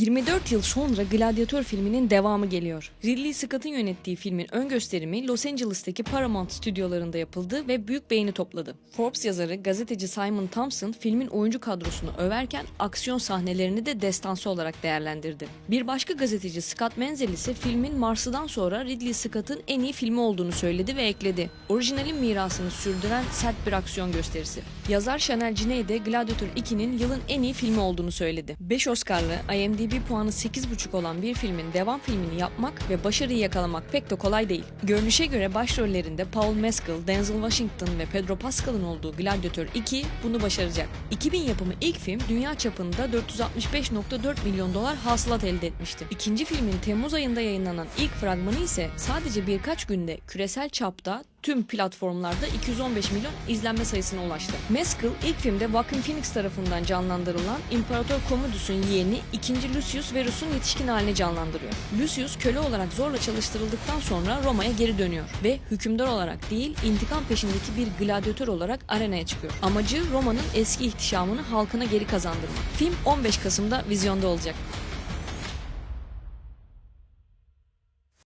24 yıl sonra Gladiator filminin devamı geliyor. Ridley Scott'ın yönettiği filmin ön gösterimi Los Angeles'taki Paramount stüdyolarında yapıldı ve büyük beğeni topladı. Forbes yazarı gazeteci Simon Thompson filmin oyuncu kadrosunu överken aksiyon sahnelerini de destansı olarak değerlendirdi. Bir başka gazeteci Scott Menzel ise filmin Mars'dan sonra Ridley Scott'ın en iyi filmi olduğunu söyledi ve ekledi. Orijinalin mirasını sürdüren sert bir aksiyon gösterisi. Yazar Chanel Ciney de Gladiator 2'nin yılın en iyi filmi olduğunu söyledi. 5 Oscar'lı IMDb puanı 8.5 olan bir filmin devam filmini yapmak ve başarıyı yakalamak pek de kolay değil. Görünüşe göre başrollerinde Paul Mescal, Denzel Washington ve Pedro Pascal'ın olduğu Gladiator 2 bunu başaracak. 2000 yapımı ilk film dünya çapında 465.4 milyon dolar hasılat elde etmişti. İkinci filmin Temmuz ayında yayınlanan ilk fragmanı ise sadece birkaç günde küresel çapta tüm platformlarda 215 milyon izlenme sayısına ulaştı. Mescal ilk filmde Joaquin Phoenix tarafından canlandırılan İmparator Commodus'un yeğeni 2. Lucius Verus'un yetişkin halini canlandırıyor. Lucius köle olarak zorla çalıştırıldıktan sonra Roma'ya geri dönüyor ve hükümdar olarak değil intikam peşindeki bir gladyatör olarak arenaya çıkıyor. Amacı Roma'nın eski ihtişamını halkına geri kazandırmak. Film 15 Kasım'da vizyonda olacak.